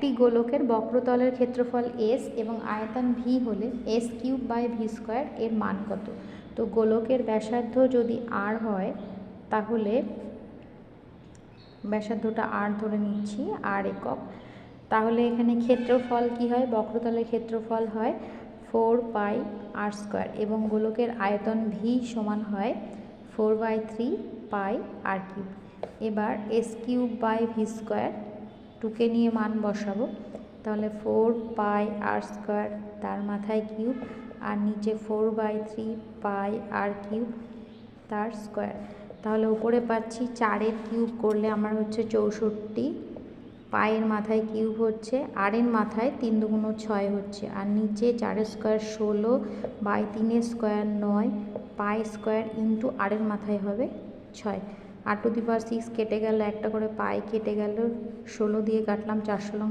একটি গোলকের বক্রতলের ক্ষেত্রফল এস এবং আয়তন ভি হলে S cube by V square এর মান কত? তো গোলকের ব্যাসার্ধ যদি আর হয়, তাহলে ব্যাসার্ধটা আর ধরে নিচ্ছি আর একক। তাহলে এখানে ক্ষেত্রফল কি হয়? বক্রতলের ক্ষেত্রফল হয় ফোর পাই আর স্কোয়ার এবং গোলকের আয়তন ভি সমান হয় four by three pi r cube. এবার S cube by V square টুকে নিয়ে মান বসাবো। তাহলে ফোর পাই আর স্কোয়ার তার মাথায় কিউব আর নিচে four by three pi r cube তার স্কোয়ার। তাহলে উপরে পাচ্ছি চারের কিউব করলে আমার হচ্ছে চৌষট্টি পায়ের মাথায় কিউব হচ্ছে, আরের মাথায় তিন দুগুণ ছয় হচ্ছে, আর নিচে চারের স্কোয়ার ষোলো বাই তিনের স্কোয়ার নয়, পাই স্কোয়ার ইন্টু আরের মাথায় হবে ছয়। আর টু দি পাওয়ার সিক্স কেটে গেল, একটা করে পাই কেটে গেল, ষোলো দিয়ে কাটলাম, চারশো লং